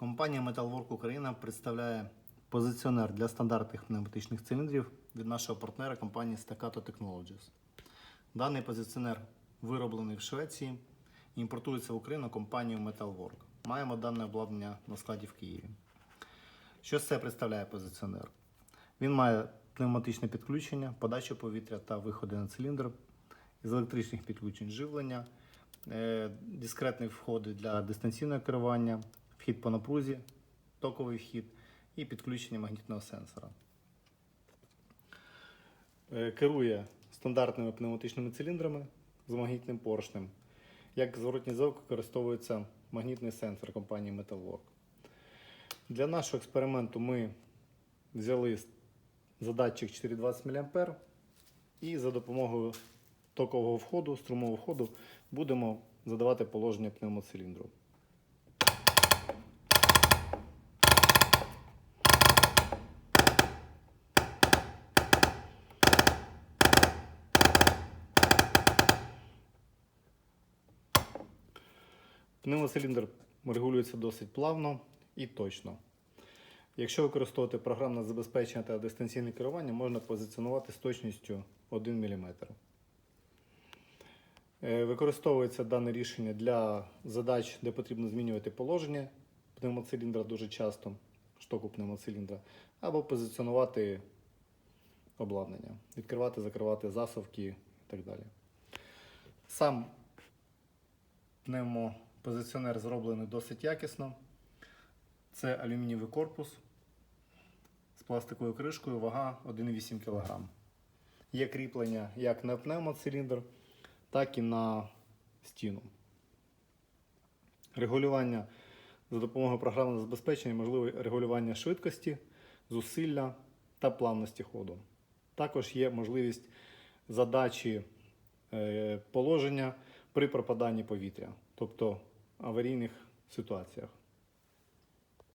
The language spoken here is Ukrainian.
Компанія Metalwork Україна представляє позиціонер для стандартних пневматичних циліндрів від нашого партнера компанії Staccato Technologies. Даний позиціонер вироблений в Швеції і імпортується в Україну компанією Metalwork. Маємо дане обладнання на складі в Києві. Що з це представляє позиціонер? Він має пневматичне підключення, подачу повітря та виходи на циліндр, з електричних підключень живлення, е, дискретні входи для дистанційного керування, вхід по напрузі, токовий вхід і підключення магнітного сенсора. Е, Керує стандартними пневматичними циліндрами з магнітним поршнем. Як зворотній звук використовується магнітний сенсор компанії Metalwork. Для нашого експерименту ми взяли задатчик 420 мА і за допомогою токового входу, струмового входу будемо задавати положення пневмоциліндру. Пневмоциліндр регулюється досить плавно і точно. Якщо використовувати програмне забезпечення та дистанційне керування, можна позиціонувати з точністю 1 мм. Е, Використовується дане рішення для задач, де потрібно змінювати положення пневмоциліндра дуже часто, штоку пневмоциліндра, або позиціонувати обладнання, відкривати, закривати засувки і так далі. Сам пневмопозиціонер зроблений досить якісно. Це алюмінієвий корпус з пластиковою кришкою, вага 1,8 кг. Є кріплення як на пневмоциліндр, так і на стіну. Регулювання за допомогою програмного забезпечення можливе регулювання швидкості, зусилля та плавності ходу. Також є можливість задачі е, положення при пропаданні повітря, тобто аварійних ситуаціях.